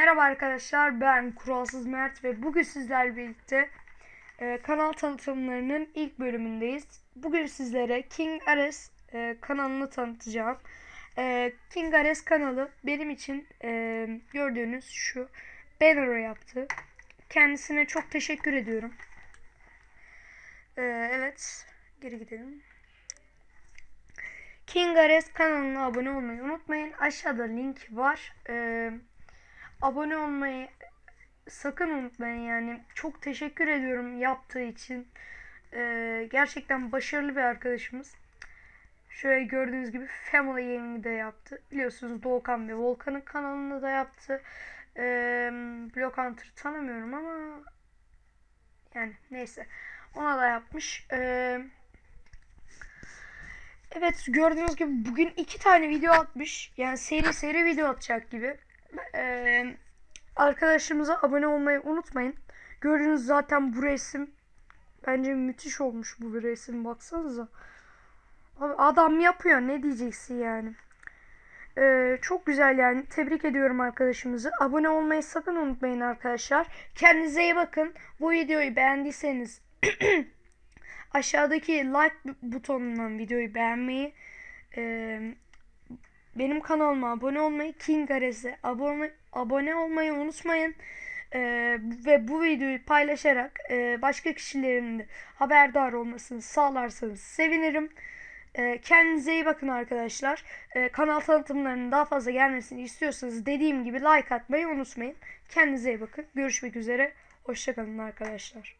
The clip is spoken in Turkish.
Merhaba arkadaşlar ben Kuralsız Mert ve bugün sizlerle birlikte e, kanal tanıtımlarının ilk bölümündeyiz. Bugün sizlere King Ares e, kanalını tanıtacağım. E, King Ares kanalı benim için e, gördüğünüz şu banner'ı yaptı. Kendisine çok teşekkür ediyorum. E, evet geri gidelim. King Ares kanalına abone olmayı unutmayın. Aşağıda link var. Ee, abone olmayı sakın unutmayın yani. Çok teşekkür ediyorum yaptığı için. Ee, gerçekten başarılı bir arkadaşımız. Şöyle gördüğünüz gibi Family Gaming'i de yaptı. Biliyorsunuz Doğukan ve Volkan'ın kanalını da yaptı. Ee, Block Hunter tanımıyorum ama yani neyse. Ona da yapmış. Ee, Evet gördüğünüz gibi bugün iki tane video atmış. Yani seri seri video atacak gibi. Ee, arkadaşımıza abone olmayı unutmayın. Gördüğünüz zaten bu resim. Bence müthiş olmuş bu resim baksanıza. Abi adam yapıyor ne diyeceksin yani. Ee, çok güzel yani tebrik ediyorum arkadaşımızı. Abone olmayı sakın unutmayın arkadaşlar. Kendinize iyi bakın. Bu videoyu beğendiyseniz aşağıdaki like butonundan videoyu beğenmeyi, e, benim kanalıma abone olmayı, King Ares'e abone, abone olmayı unutmayın. E, ve bu videoyu paylaşarak e, başka kişilerin de haberdar olmasını sağlarsanız sevinirim. E, kendinize iyi bakın arkadaşlar. E, kanal tanıtımlarının daha fazla gelmesini istiyorsanız dediğim gibi like atmayı unutmayın. Kendinize iyi bakın. Görüşmek üzere. Hoşçakalın arkadaşlar.